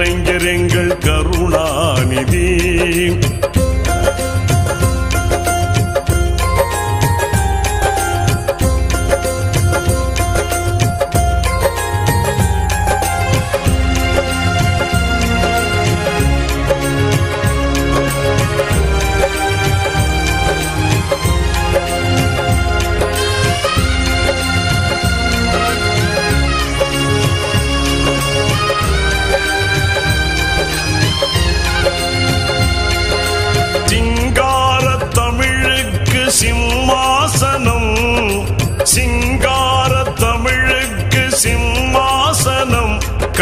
கலைஞர் எங்கள்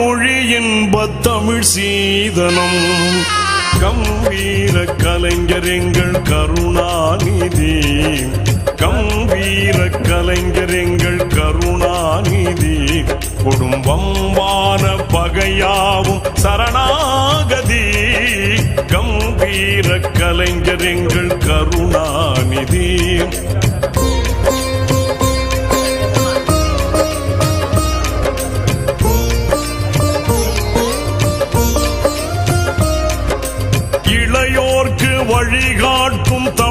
மொழியின் தமிழ் சீதனம். கம்பீர கலைஞர் எங்கள் கருணாநிதி. கம்பீர கலைஞர் எங்கள் கருணாநிதி. குடும்பம்பான பகையாவும் சரணாகதி. கம்பீர கலைஞர் எங்கள் கருணாநிதி.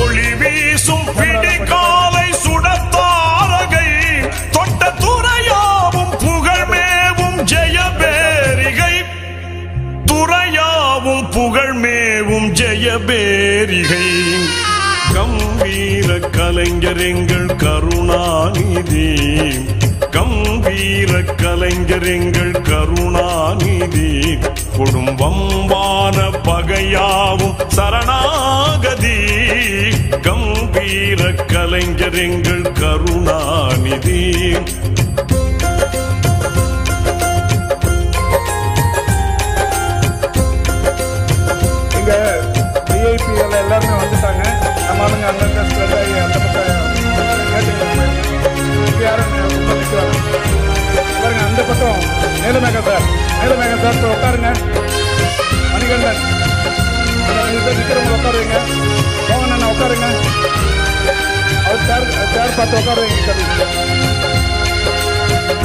ஒளி வீசும் விடிகாலை சுடத்தாரகை தொட்ட துறையாவும் புகழ்மேவும் ஜெயபேரிகை. துறையாவும் புகழ்மேவும் ஜெயபேரிகை. கம்பீர கலைஞர் எங்கள் கருணாநிதி. கம்பீர கலைஞர் எங்கள் கருணாநிதி. குடும்பம்பான பகையாவும் சரணா கம்பீர கலைஞர் எங்கள் கருணாநிதி. இங்க விஐபி எல்லாம் எல்லாருமே வந்துட்டாங்க. நம்ம ஆளுங்க அங்கங்க அந்த பக்கம் யாரும் பாருங்க அந்த பக்கம். சார். மேலமேக சார் உட்காருங்க. மணிகண்டன். நீங்க போய் நிக்கிறவங்க உட்காருவீங்க மோகன் உட்காருங்க. அவர் சேர் சேர் பார்த்து உட்காருவீங்க சார்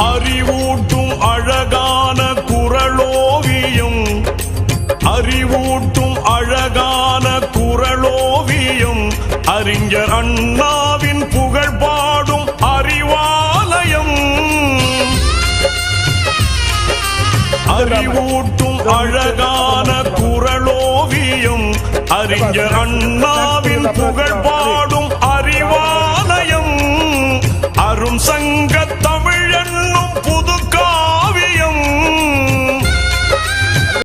அறிவூட்டும் அழகான குரலோவியம். அறிவூட்டும் அழகான குரலோவியம். அறிஞர் அண்ணாவின் புகழ் பாடும் அறிவாலயம். அறிவூட்டும் அழகான அறிஞர் அண்ணாவின் புகழ் பாடும்